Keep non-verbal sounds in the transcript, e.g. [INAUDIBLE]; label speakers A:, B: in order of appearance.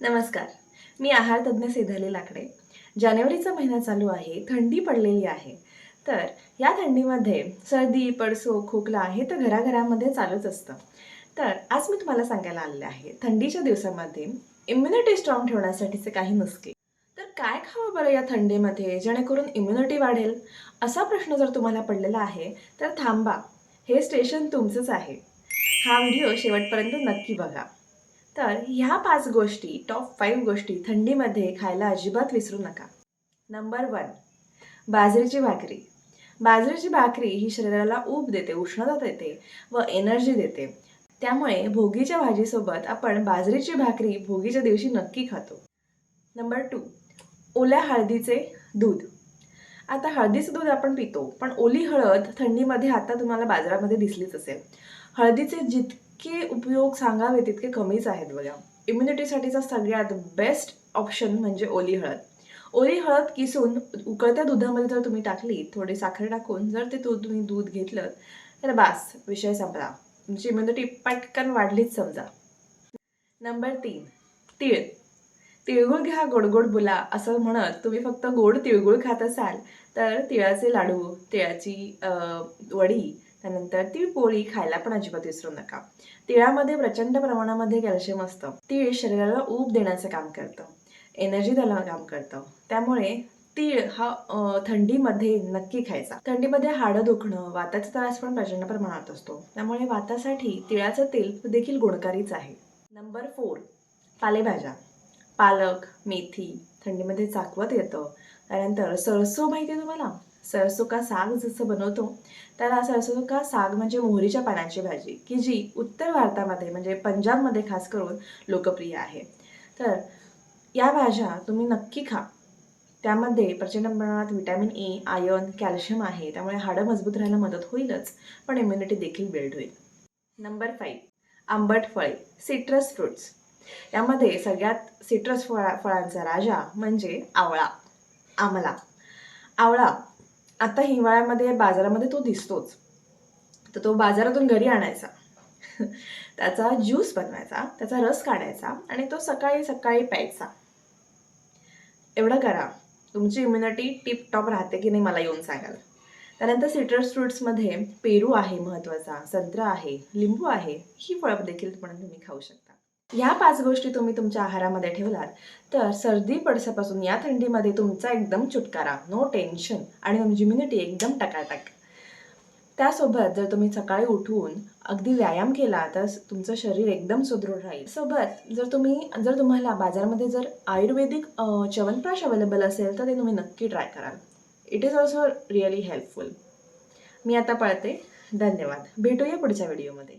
A: नमस्कार. मी आहार तज्ज्ञ लाकडे. जानेवारीचा महिना चालू आहे थंडी पडलेली आहे. तर या थंडीमध्ये सर्दी पडसो खोकला हे तर घराघरामध्ये चालूच असतं. तर आज मी तुम्हाला सांगायला आलेले आहे थंडीच्या दिवसामध्ये इम्युनिटी स्ट्रॉंग ठेवण्यासाठीचे काही नुसके. तर काय खावं बरं या थंडीमध्ये जेणेकरून इम्युनिटी वाढेल? असा प्रश्न जर तुम्हाला पडलेला आहे तर थांबा. हे स्टेशन तुमचंच आहे. हा व्हिडिओ शेवटपर्यंत नक्की बघा. तर ह्या पाच गोष्टी टॉप फाईव्ह गोष्टी थंडीमध्ये खायला अजिबात विसरू नका. नंबर वन बाजरीची भाकरी. बाजरीची भाकरी ही शरीराला ऊब देते उष्णता देते व एनर्जी देते. त्यामुळे भोगीच्या भाजीसोबत आपण बाजरीची भाकरी भोगीच्या दिवशी नक्की खातो. नंबर टू ओल्या हळदीचे दूध. आता हळदीचं दूध आपण पितो पण ओली हळद थंडीमध्ये आता तुम्हाला बाजारामध्ये दिसलीच असेल. हळदीचे जितके उपयोग सांगावे तितके कमीच आहेत बघा. इम्युनिटीसाठीचा सगळ्यात बेस्ट ऑप्शन म्हणजे ओली हळद. ओली हळद किसून उकळत्या दुधामध्ये जर तुम्ही टाकली थोडी साखर टाकून जर ते दूध तुम्ही दूध घेतलं तर बास विषय संपला. तुमची इम्युनिटी पटकन वाढलीच समजा. नंबर तीन तीळ. तिळगुळ घ्या गोड गोड बोला असं म्हणत तुम्ही फक्त गोड तिळगुळ खात असाल तर तिळाचे लाडू तिळाची वडी त्यानंतर तीळ पोळी खायला पण अजिबात विसरू नका. तिळामध्ये प्रचंड प्रमाणामध्ये कॅल्शियम असतं. तिळ शरीराला ऊब देण्याचं काम करतं. एनर्जी द्यायला काम करतं. त्यामुळे तीळ हा थंडीमध्ये नक्की खायचा. थंडीमध्ये हाडं दुखणं वाताचा त्रास पण प्रचंड प्रमाणात असतो. त्यामुळे वातासाठी तिळाचं तेल देखील गुणकारीच आहे. नंबर फोर पालेभाज्या. पालक मेथी थंडीमध्ये चाकवत येतं. त्यानंतर सरसो माहिती आहे तुम्हाला? सरसो का साग जसं बनवतो त्याला सरसो का साग म्हणजे मोहरीच्या पानांची भाजी की जी उत्तर भारतामध्ये म्हणजे पंजाबमध्ये खास करून लोकप्रिय आहे. तर या भाज्या तुम्ही नक्की खा. त्यामध्ये प्रचंड प्रमाणात विटॅमिन ए आयर्न कॅल्शियम आहे. त्यामुळे हाडं मजबूत राहायला मदत होईलच पण इम्युनिटी देखील बिल्ड होईल. नंबर फाईव्ह आंबट फळे सिट्रस फ्रुट्स यामध्ये सगळ्यात सिट्रस फळा फळांचा राजा म्हणजे आवळा आमला. आवळा आता हिवाळ्यामध्ये बाजारामध्ये तो दिसतोच. तर तो बाजारातून घरी आणायचा. [LAUGHS] त्याचा ज्यूस बनवायचा त्याचा रस काढायचा आणि तो सकाळी सकाळी प्यायचा. एवढं करा. तुमची इम्युनिटी टिप टॉप राहते की नाही मला येऊन सांगाल. त्यानंतर सिट्रस फ्रुट्समध्ये पेरू आहे महत्त्वाचा संत्रा आहे लिंबू आहे ही फळं देखील पण तुम्ही खाऊ शकता. ह्या पाच गोष्टी तुम्ही तुमच्या आहारामध्ये ठेवलात तर सर्दी पडसापासून या थंडीमध्ये तुमचा एकदम चुटकारा नो टेन्शन आणि तुमची इम्युनिटी एकदम टकाटक. त्यासोबत जर तुम्ही सकाळी उठून अगदी व्यायाम केला तर तुमचं शरीर एकदम सुदृढ राहील. सोबत जर तुम्ही जर तुम्हाला बाजारामध्ये जर आयुर्वेदिक च्यवनप्राश अवेलेबल असेल तर ते तुम्ही नक्की ट्राय कराल. It is also really helpful मी आता पळते. धन्यवाद. भेटूया पुढच्या व्हिडिओमध्ये